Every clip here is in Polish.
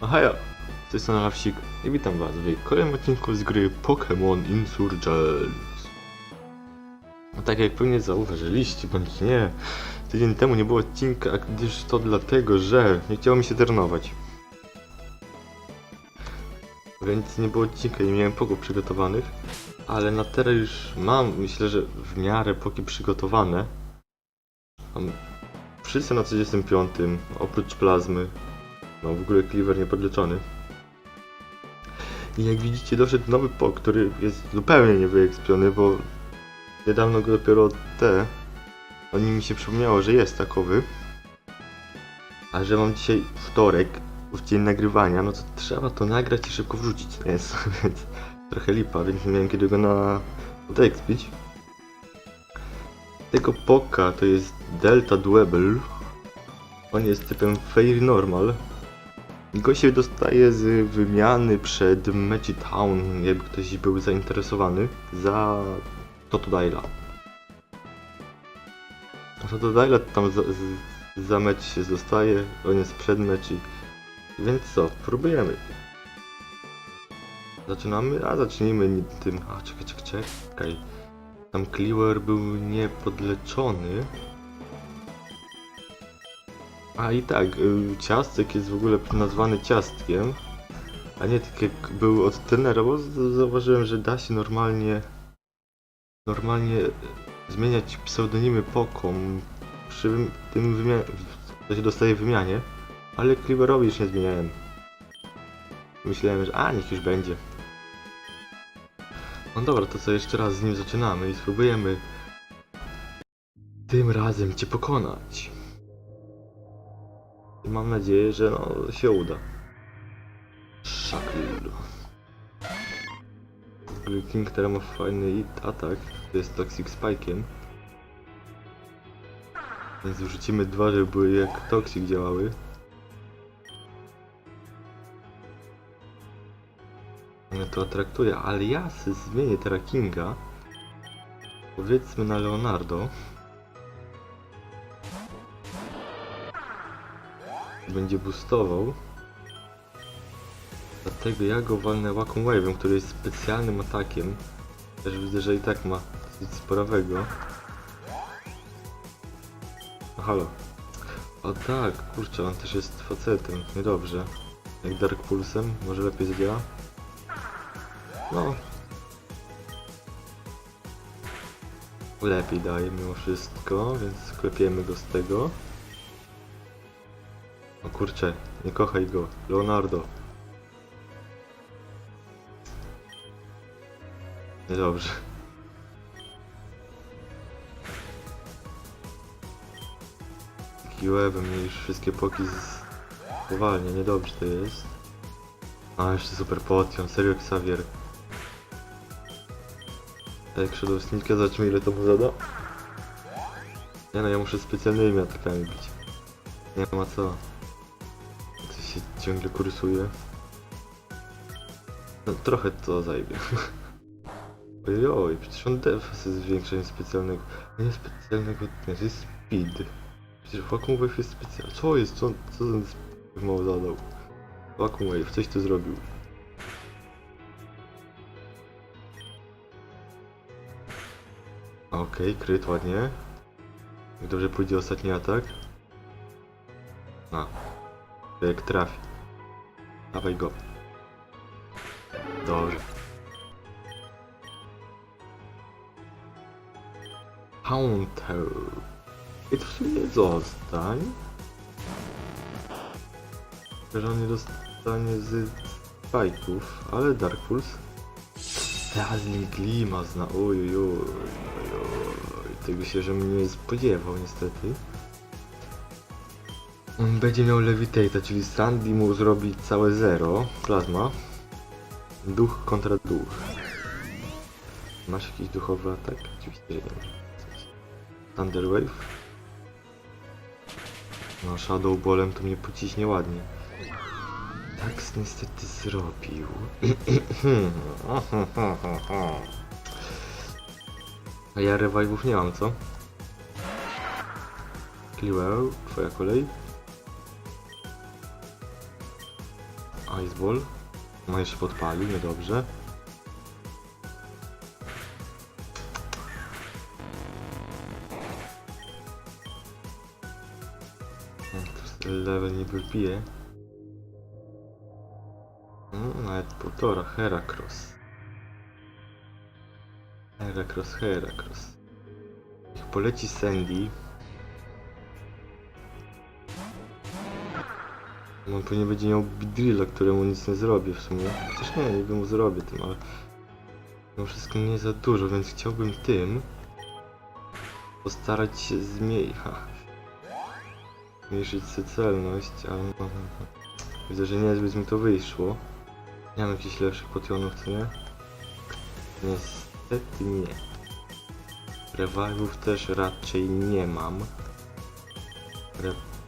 Ahaja, z tej strony Lawsik i witam was w kolejnym odcinku z gry Pokémon Insurgents. No tak jak pewnie zauważyliście, bądź nie, tydzień temu nie było odcinka, gdyż to dlatego, że nie chciało mi się trenować. Więc nie było odcinka, nie miałem pogów przygotowanych, ale na teraz już mam, myślę, że w miarę poki przygotowane. Mam wszyscy na 35, oprócz plazmy, no w ogóle Cleaver niepodleczony. I jak widzicie doszedł nowy pok, który jest zupełnie niewyekspiony, bo niedawno go dopiero te, o nim mi się przypomniało, że jest takowy. A że mam dzisiaj wtorek, w dzień nagrywania, no to trzeba to nagrać i szybko wrzucić, nie jest, więc trochę lipa, więc nie miałem kiedy go na odekspić. Tego poka to jest Delta Duable. On jest typem Fairy Normal. Go się dostaje z wymiany przed Magic Town, jakby ktoś był zainteresowany, za Totodile. Totodile tam za, z, za mecz się dostaje, on jest przed mecz i... Więc co, próbujemy. Zaczynamy? A zacznijmy tym... A czekaj, czekaj, czekaj. Tam Cleaver był niepodleczony. A i tak, y, ciastek jest w ogóle nazwany ciastkiem, a nie tak jak był od trenera, bo zauważyłem, że da się normalnie normalnie zmieniać pseudonimy pokom przy tym wymianie, to się dostaje wymianie, ale Cleaverowi już nie zmieniałem. Myślałem, że a niech już będzie. No dobra, to co jeszcze raz z nim zaczynamy i spróbujemy tym razem cię pokonać. Mam nadzieję, że no, się uda. Shackle. King teraz ma fajny atak, to jest Toxic Spike'iem. Więc wrzucimy dwa, żeby jak Toxic działały. Mnie to atraktuje, ale ja zmienię teraz Kinga. Powiedzmy na Leonardo. Będzie boostował. Dlatego ja go walnę Wacom Wave'em, który jest specjalnym atakiem. Też widzę, że i tak ma dosyć sporawego. No halo. O tak, kurczę, on też jest facetem, niedobrze. Jak Dark Pulsem, może lepiej zbiera? No. Lepiej daje mimo wszystko, więc sklepiemy go z tego. O kurczę, nie kochaj go. Leonardo. Niedobrze. Kiłebem mnie już wszystkie poki z... powalnie, niedobrze to jest. A, jeszcze super potion, serio Xavier. Tak, Shadow Sneaka, zobaczmy ile to mu zada. Nie no, ja muszę specjalnymi atakami bić. Nie ma co. Ciągle kursuje. No trochę to zajmie. Ojoj, przecież on defense jest zwiększenie specjalnego. No Nie specjalnego, to jest speed. Przecież Vacuum Wave jest specjalny. Co jest? Co, co ten mało zadał? Vacuum Wave, coś tu zrobił. Okej, kryt ładnie. Jak dobrze pójdzie ostatni atak. A. Jak trafi. Dawaj go. Dobrze. Haunter. I to w sumie zostań. Że on nie dostanie z fajków, ale Dark Pulse. Dazzling Lima zna. Oj, oj, oj, oj. Tego się, że mnie nie spodziewał niestety. On będzie miał Levitate, czyli Sandy mu zrobi całe zero. Plazma. Duch kontra duch. Masz jakiś duchowy atak? Oczywiście nie. Thunder Wave. No Shadow Ballem to mnie pociśnie ładnie. Tak niestety zrobił. A ja revive'ów nie mam, co? Kliweł, twoja kolej. Ice Ball. No jeszcze podpalił, niedobrze. To level nie wybije. No, nawet półtora, Heracross. Heracross, Heracross. Niech poleci Sandy. On pewnie będzie miał Bidrilla, któremu nic nie zrobię w sumie. Chociaż nie, niby mu zrobię tym, ale... Mimo wszystko nie za dużo, więc chciałbym tym... Postarać się zmienić... Zmniejszyć sobie celność, ale... no, no, no. Widzę, że niezbyt mi to wyszło. Nie mam jakichś lepszych potionów, co nie? Niestety nie. Revivów też raczej nie mam.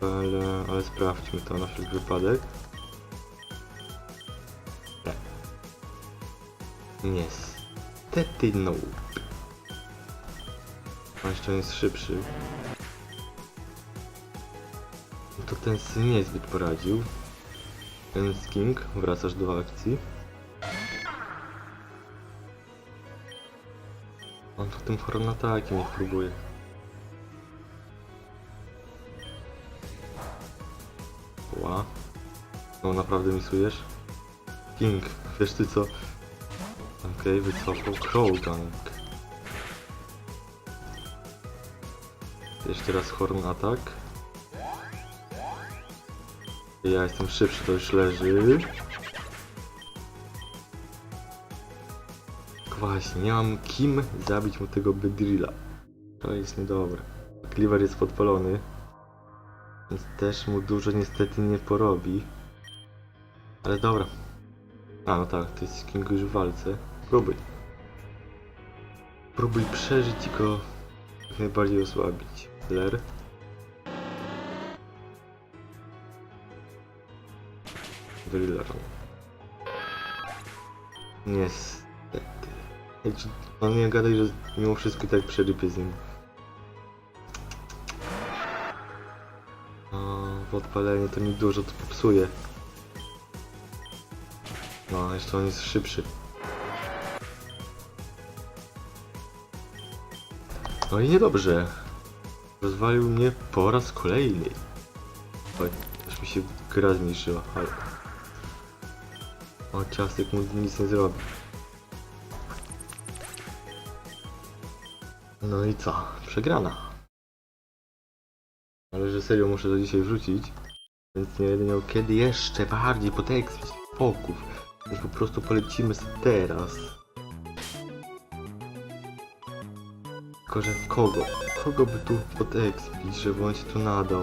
Ale, ale sprawdźmy to na wszelki wypadek. Nie. Niestety no. A jeszcze on jest szybszy. No to ten syn niezbyt poradził. Ten King, wracasz do akcji. On tu tym chorym atakiem ich próbuje. Naprawdę misujesz? King, wiesz ty co? Okej, wycofał Crowdunk. Jeszcze raz Horn atak. Ja jestem szybszy, to już leży. Właśnie, nie mam kim zabić mu tego Bedrilla. To jest niedobre. Cleaver jest podpalony. Więc też mu dużo niestety nie porobi. Ale dobra. A no tak, jest King już w walce. Próbuj. Próbuj przeżyć i go jak najbardziej osłabić. Ler. Driller. Niestety. Czy- No nie gadaj, że mimo wszystko i tak przerypie z nim. O, podpalenie to mi dużo to popsuje. No, jeszcze on jest szybszy. No i niedobrze. Rozwalił mnie po raz kolejny. Oj, już mi się gra zmniejszyła, ale... O, ciastek mu nic nie zrobi. No i co? Przegrana. Ale że serio muszę to dzisiaj wrzucić, więc nie będę miał kiedy jeszcze bardziej potekstwić poków. Po prostu polecimy teraz. Tylko, że kogo? Kogo by tu potekstwić, żeby on się tu nadał?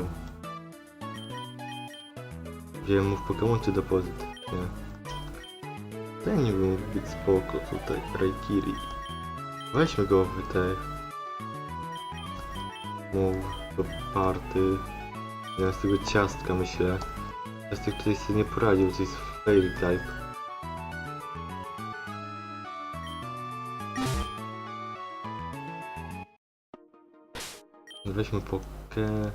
Wiem, mu w Pokemoncie depozyt. Nie. Ten nie mógł być spoko tutaj, Raikiri. Weźmy go w te... Move, do party. Ja z tego ciastka myślę. Ciastek tutaj sobie nie poradził, to jest fairy type. Weźmy pokę...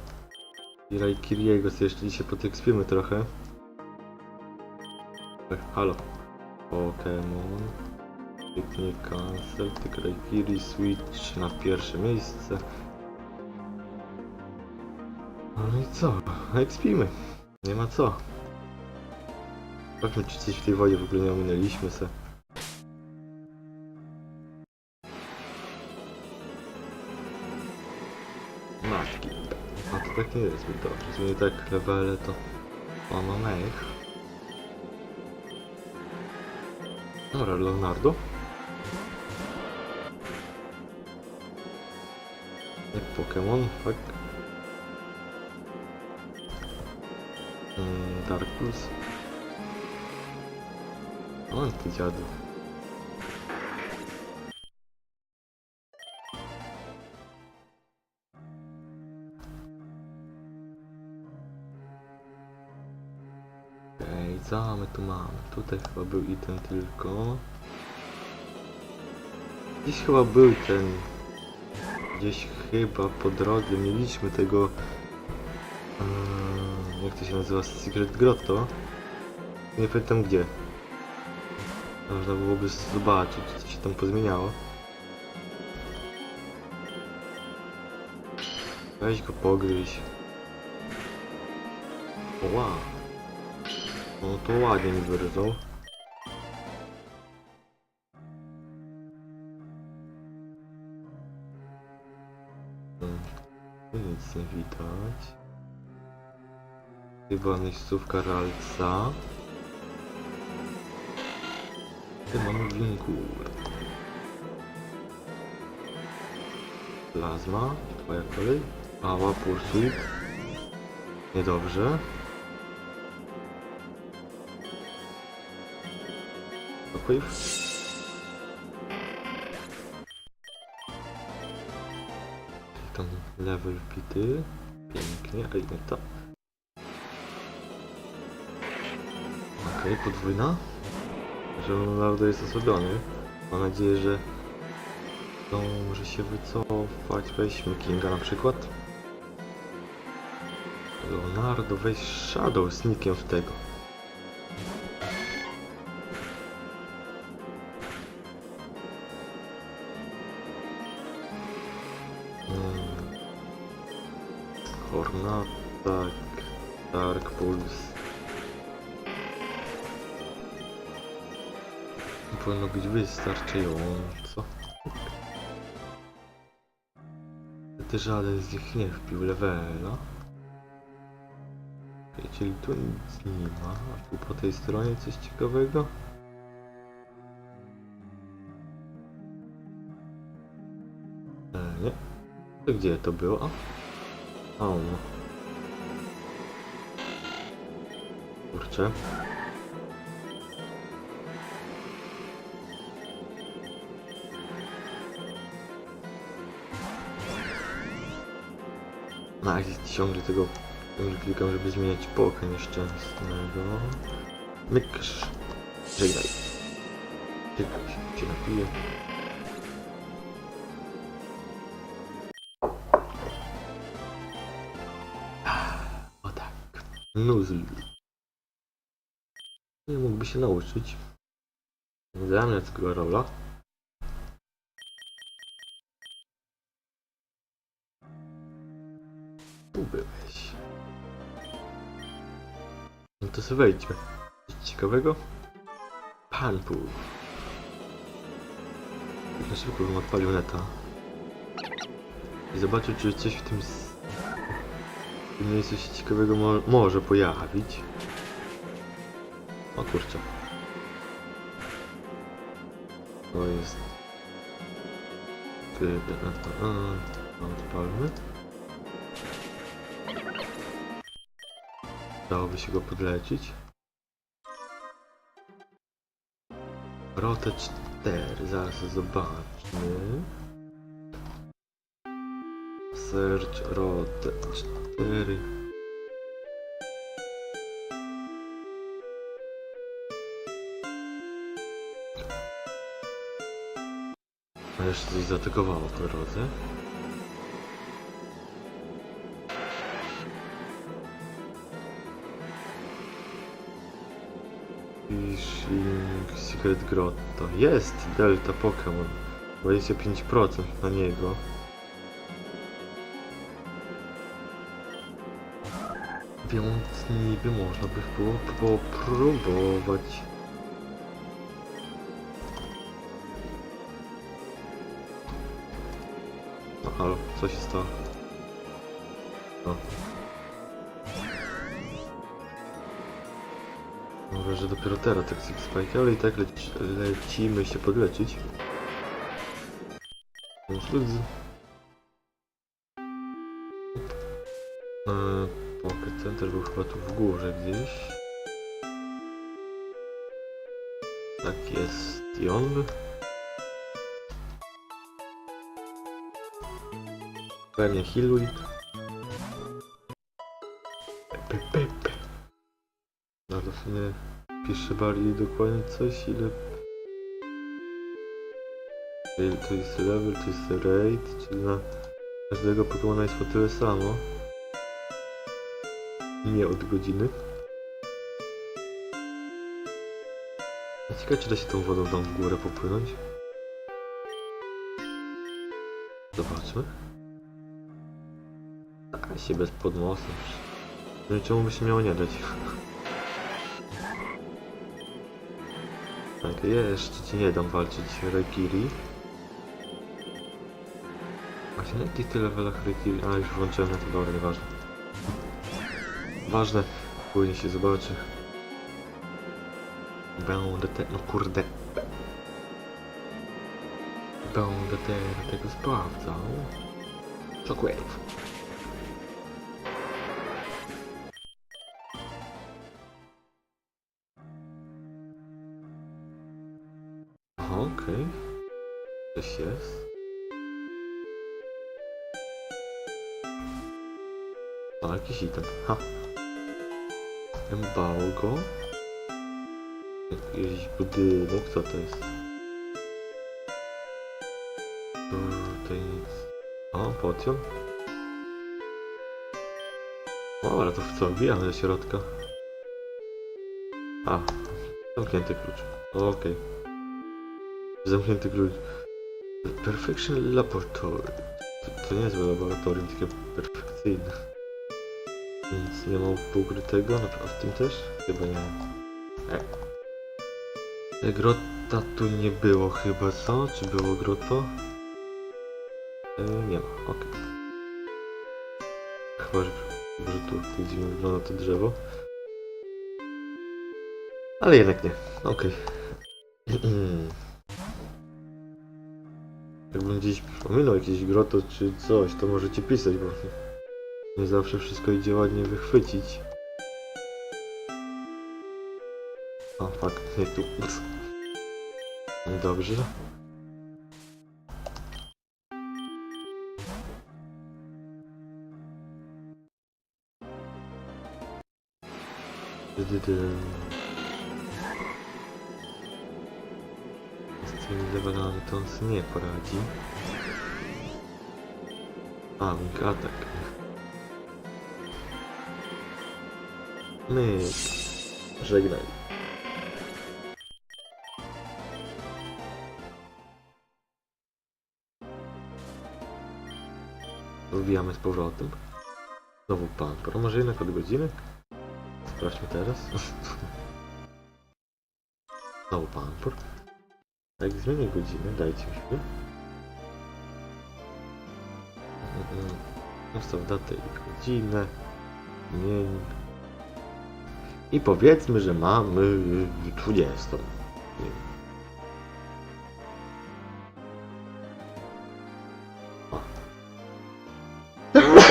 I Raikiriego sobie jeszcze dzisiaj potekspimy trochę. Ech, halo. Pokémon. Kliknij cancel, tyk Raikiri, switch na pierwsze miejsce. No i co? Ekspimy. Nie ma co. Sprawdźmy, czy coś w tej wodzie w ogóle nie ominęliśmy se. Tak nie jest zbyt dobrze. Zmieni tak levele to... No mech. Dobra, Leonardo. Jak Pokémon, tak? Mm, Darkus. O, ty dziadu. Tu mamy? Tutaj chyba był item tylko. Gdzieś chyba był ten. Gdzieś chyba po drodze mieliśmy tego. mm, jak to się nazywa? Secret Grotto. Nie pamiętam gdzie. Można byłoby zobaczyć, co się tam pozmieniało. Weź go pogryź. Wow. No to ładnie mi wyryzał. Tu Nic nie widać. Chyba miejscówka Ralca. Ty mamy winkur. Plazma. Twoja kolej. Mała Pursuit. Niedobrze. Pokój. Tam level pity. Pięknie, a nie to. Okej, podwójna. Że Leonardo jest osłabiony. Mam nadzieję, że to może się wycofać. Weźmy Kinga na przykład. Leonardo, weź Shadow z nikiem w tego. Hornatak, Dark Pulse. Powinno być wystarczająco. Wtedy żaden z nich nie wpił levela. Czyli tu nic nie ma. A tu po tej stronie coś ciekawego? E, nie. To gdzie to było? O. Kurczę. No, jak ciągle tego klikam, żeby zmieniać pokę nieszczęsnego. Mykrz. Żegnaj. Tylko się napiję. Nuzl. Nie mógłby się nauczyć. Zamiast rola. Tu byłeś. No to sobie wejdźmy. Coś ciekawego? Panpu. Tak na szybko bym odpalił neta. I zobaczył, czy coś w tym... miejscu się ciekawego mo może pojawić. O kurczę. To jest... Ty, a, a, odpalmy. Dałoby się go podlecić. Rota 4, zaraz zobaczmy. Search Rota 4. A jeszcze coś zaatakowało po drodze. Secret Grotto. Jest Delta Pokémon. 25% na niego. Więc niby można by było popróbować. No halo, co się stało? No. Mówię, że dopiero teraz tak Spike, ale i tak leci, lecimy się podleczyć. Więc gdzieś. Tak jest i on. Pewnie pe. No to w sumie pisze bardziej dokładnie coś, ile... Ile to jest level, to jest raid, czyli na każdego Pokemona jest po tyle samo. Nie od godziny. Ciekawe, czy da się tą wodą tam w górę popłynąć. Zobaczmy. Da się bez podmostu. No i czemu by się miało nie dać? Tak, jeszcze ci nie dam walczyć Rekiri. Właśnie na jakich ty levelach Rekiri? A już włączyłem na to, dobra, nieważne. Ważne, później się zobaczy. Będę te... no kurde. Będę te, tego sprawdzał. Shockwave. Budynek, co to jest? Tutaj nic. O. O, ale to w co? Wbijamy do środka. A, zamknięty klucz. Okej. Zamknięty klucz. Perfection Laboratory. To, to nie jest laboratorium, tylko perfekcyjne. Nic nie ma ukrytego, na a w tym też? Chyba nie ma. E. Grota tu nie było chyba, co? Czy było groto? E, nie ma, okej. Chyba, że, że tu dziwnie wygląda to drzewo. Ale jednak nie, okej. Jakbym gdzieś ominął jakieś groto czy coś, to możecie pisać, bo nie zawsze wszystko idzie ładnie wychwycić. O, fuck, nie tu. Dobrze. Dy, dy. Z tymi levelami to on sobie nie poradzi. A, Wing Attack. Myk. Żegnaj. Wbijamy z powrotem. Znowu pan. Pro może jednak od godziny? Sprawdźmy teraz. Znowu pan. Jak zmienię godzinę, dajcie mi chwilę. Mhm. Ustaw datę i godzinę. Zmień. I powiedzmy, że mamy 20. Nie wiem.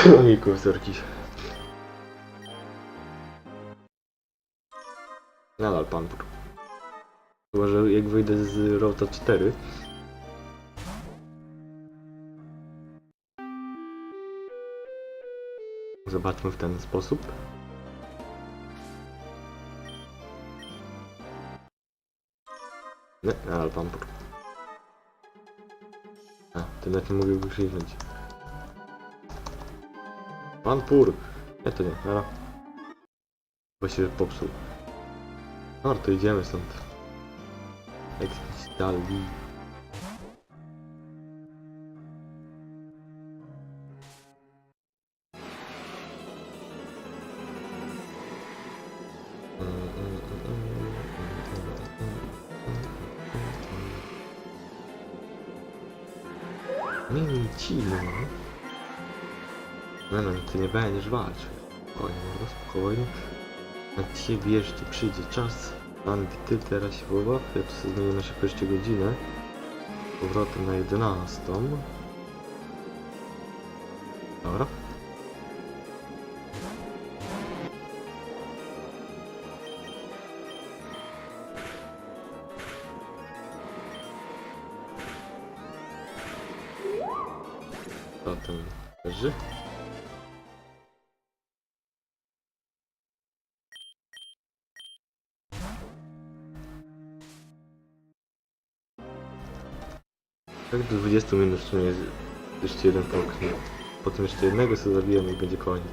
O. I kursorki. Nadal pan. Chyba, że jak wyjdę z Rota 4. Zobaczmy w ten sposób. Nie, nadal pampur. A, ty nawet nie mogę go krzyknąć. Pampur! Nie, to nie, nara. Bo się popsuł. No, to idziemy stąd. Exit dalej. Nie będziesz walczył. Spokojnie, spokojnie. Na ciebie jeszcze przyjdzie czas. Andy, ty teraz się pobaw. Ja tu sobie zmienię na szybko jeszcze godzinę. Powrotem na 11. Dobra. Zatem leży. Tak do 20 minut w sumie jeszcze jeden pok. Potem jeszcze jednego sobie zabijemy i będzie koniec.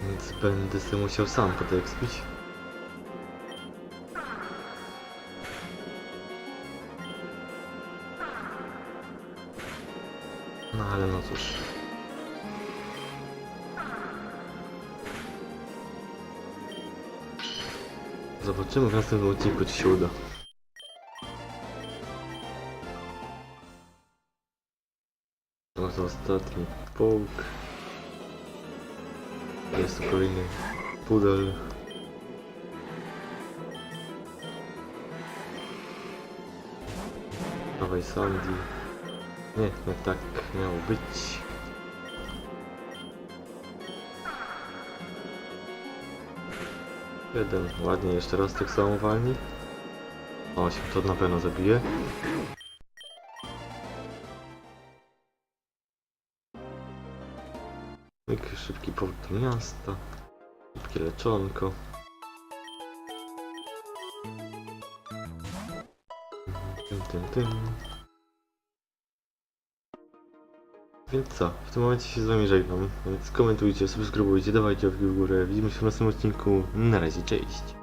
Więc będę sobie musiał sam podekspić. No ale no cóż. Zobaczymy w następnym odcinku, czy się uda. No ostatni połk. Jest kolejny pudel. Dawaj Sandy. Nie, nie tak miało być. Jeden, ładnie, jeszcze raz tak samo walni. Osiem, to na pewno zabije. Szybki powrót do miasta. Szybkie leczonko. Tym, tym, tym. Więc co, w tym momencie się z wami żegnam, więc komentujcie, subskrybujcie, dawajcie łapki w górę. Widzimy się w następnym odcinku. Na razie, cześć!